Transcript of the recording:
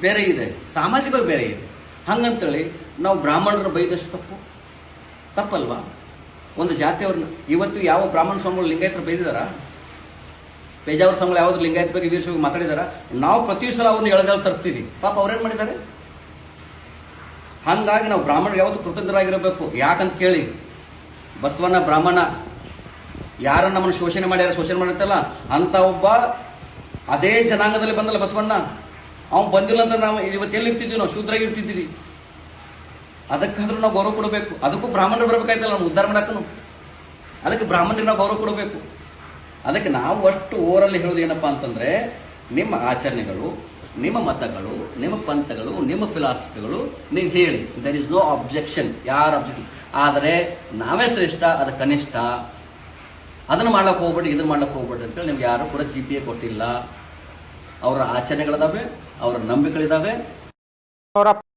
ಬೇರೆ ಇದೆ. ಸಾಮಾಜಿಕವಾಗಿ ಬೇರೆ ಇದೆ. ಹಂಗಂತೇಳಿ ನಾವು ಬ್ರಾಹ್ಮಣರ ಬೈದಷ್ಟು ತಪ್ಪು. ತಪ್ಪಲ್ವಾ? ಒಂದು ಜಾತಿಯವ್ರನ್ನ ಇವತ್ತು ಯಾವ ಬ್ರಾಹ್ಮಣ ಸ್ವಾಮಿಗಳು ಲಿಂಗಾಯತರು ಬೈದಿದಾರ? ಪೇಜಾವರ ಸ್ವಾಮಿಗಳು ಯಾವ್ದು ಲಿಂಗಾಯತ ಬಗ್ಗೆ ವೀರಶೈವ ಮಾತಾಡಿದಾರ? ನಾವು ಪ್ರತಿ ಸಲ ಅವ್ರನ್ನ ಎಳೆದಲ್ಲಿ ತರ್ತೀವಿ. ಪಾಪ ಅವ್ರೇನ್ ಮಾಡಿದ್ದಾರೆ? ಹಂಗಾಗಿ ನಾವು ಬ್ರಾಹ್ಮಣರು ಯಾವತ್ತು ಕೃತಜ್ಞರಾಗಿರಬೇಕು. ಯಾಕಂತ ಕೇಳಿ ಬಸವನ ಬ್ರಾಹ್ಮಣ ಯಾರ ನಮ್ಮನ್ನು ಶೋಷಣೆ ಮಾಡ್ಯಾರ, ಶೋಷಣೆ ಮಾಡಿರ್ತಲ್ಲ ಅಂತ ಒಬ್ಬ ಅದೇ ಜನಾಂಗದಲ್ಲಿ ಬಂದಲ್ಲ ಬಸವಣ್ಣ. ಅವ್ನು ಬಂದಿಲ್ಲ ಅಂದ್ರೆ ನಾವು ಇವತ್ತು ಎಲ್ಲಿ ಇರ್ತಿದ್ವಿ? ನಾವು ಶೂದ್ರಾಗಿ ಇರ್ತಿದ್ದೀವಿ ಅದಕ್ಕಾದ್ರೂ ನಾವು ಗೌರವ ಕೊಡಬೇಕು. ಅದಕ್ಕೂ ಬ್ರಾಹ್ಮಣರು ಬರಬೇಕಾಯ್ತಲ್ಲ ನಾವು ಉದ್ಧಾರ ಮಾಡಕ್ಕೂ ಅದಕ್ಕೆ ಬ್ರಾಹ್ಮಣರಿಗೆ ನಾವು ಗೌರವ ಕೊಡಬೇಕು. ಅದಕ್ಕೆ ನಾವು ಅಷ್ಟು ಓರಲ್ಲಿ ಹೇಳೋದು ಏನಪ್ಪಾ ಅಂತಂದ್ರೆ, ನಿಮ್ಮ ಆಚರಣೆಗಳು, ನಿಮ್ಮ ಮತಗಳು, ನಿಮ್ಮ ಪಂಥಗಳು, ನಿಮ್ಮ ಫಿಲಾಸಫಿಗಳು ನೀವು ಹೇಳಿ. ದರ್ ಇಸ್ ನೋ ಅಬ್ಜೆಕ್ಷನ್ ಯಾರ ಅಬ್ಜೆಕ್ಷನ್ ಆದರೆ ನಾವೇ ಶ್ರೇಷ್ಠ, ಅದು ಕನಿಷ್ಠ. ಅದನ್ನು ಮಾಡ್ಲಕ್ಕೆ ಹೋಗ್ಬೇಡಿ, ಇದನ್ನು ಮಾಡ್ಲಕ್ಕೆ ಹೋಗ್ಬೇಡಿ ಅಂತೇಳಿ ನಿಮ್ಗೆ ಯಾರು ಕೂಡ ಜಿ ಪಿ ಎ ಕೊಟ್ಟಿಲ್ಲ. ಅವರ ಆಚರಣೆಗಳಿದಾವೆ ಅವರ ನಂಬಿಕೆಗಳಿದಾವೆ.